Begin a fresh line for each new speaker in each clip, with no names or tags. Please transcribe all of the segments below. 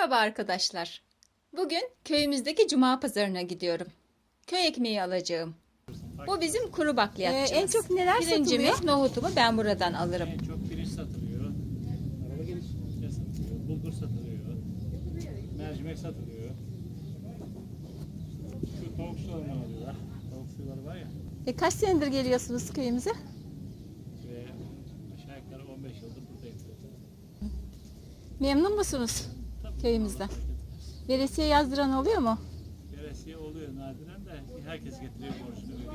Merhaba arkadaşlar. Bugün köyümüzdeki cuma pazarına gidiyorum. Köy ekmeği alacağım. Bu bizim kuru bakliyatçımız.
Ee, en çok neler
Pirincimiz, nohutumu ben buradan alırım.
En çok pirinç satılıyor. Ne satılıyor? Bulgur satılıyor. Mercimek satılıyor. Şu tavuk sularını alıyorlar. Tavuk suları var ya.
E, kaç senedir geliyorsunuz köyümüze?
Ve aşağı yukarı 15 yıldır buradayım.
Memnun musunuz
Tabii.
köyümüzden? Veresiye yazdıran oluyor mu?
Veresiye oluyor nadiren de herkes getiriyor borcunu veriyor.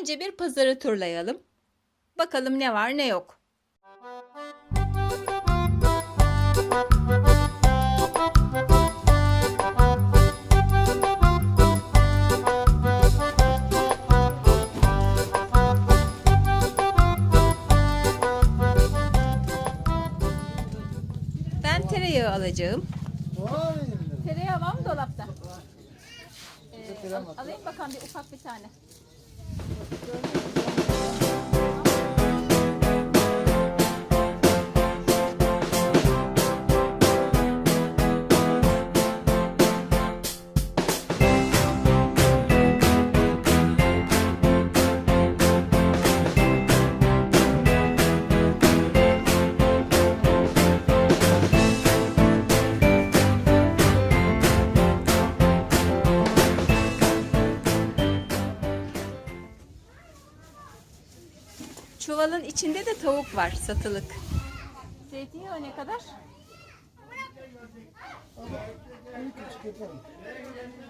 Önce bir pazarı turlayalım. Bakalım ne var ne yok. Tereyağı alacağım.
Tereyağı var mı dolapta? Ee, al- alayım bakalım bir ufak bir tane.
Çuvalın içinde de tavuk var satılık.
Zeytinyağı ne kadar?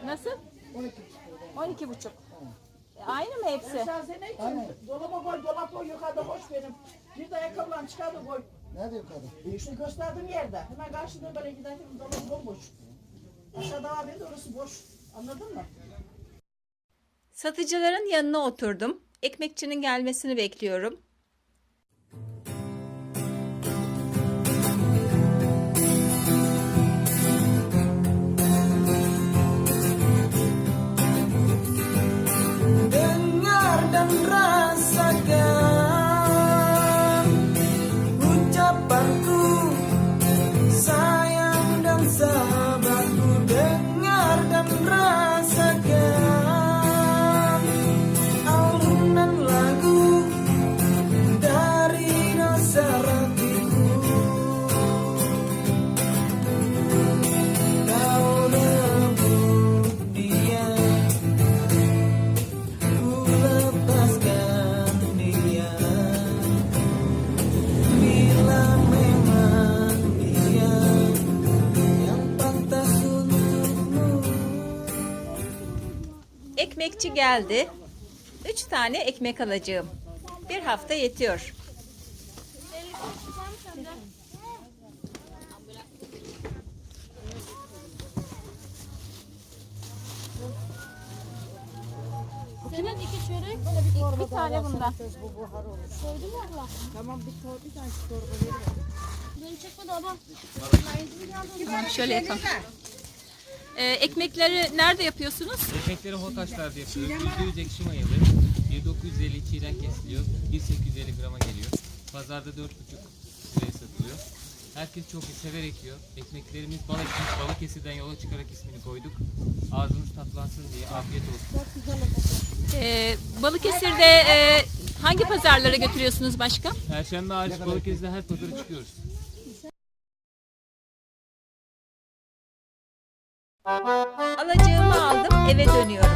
Nasıl? 12 buçuk. E, Aynı mı hepsi?
Sazene için dolaba koy, dolap koy, yukarıda boş benim. Bir de ayakkabılarını çıkardı koy.
Nerede yukarıda?
İşte gösterdiğim yerde. Hemen karşıda böyle giderken dolap bomboş. Aşağıda var benim de orası boş. Anladın mı?
Satıcıların yanına oturdum. Ekmekçinin gelmesini bekliyorum. Ekmekçi geldi. Üç tane ekmek alacağım. Bir hafta yetiyor.
Senin iki çörek.
Bir, bir tane bundan.
Soydu mu abla?
Tamam bir torba bir tane torba verin.
Beni çekmedi abla.
Şöyle yapalım. Ee, ekmekleri nerede yapıyorsunuz?
Ekmekleri Hotaşlar'da yapıyoruz. %100 ekşi mayalı. 1950 çiğden kesiliyor. 1850 grama geliyor. Pazarda 4,5 liraya satılıyor. Herkes çok severek yiyor. Ekmeklerimiz bal ekmek. Balıkesir'den yola çıkarak ismini koyduk. Ağzınız tatlansın diye. Afiyet olsun.
Ee, Balıkesir'de e, hangi pazarlara götürüyorsunuz başka?
Perşembe hariç Balıkesir'de her pazara çıkıyoruz.
Alacağımı aldım eve dönüyorum.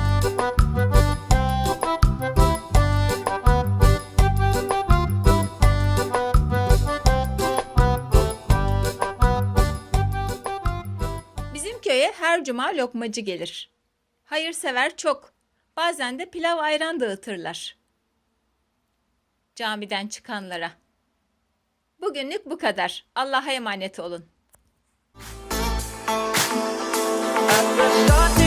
Bizim köye her cuma lokmacı gelir. Hayırsever çok. Bazen de pilav ayran dağıtırlar. Camiden çıkanlara. Bugünlük bu kadar. Allah'a emanet olun.
At the start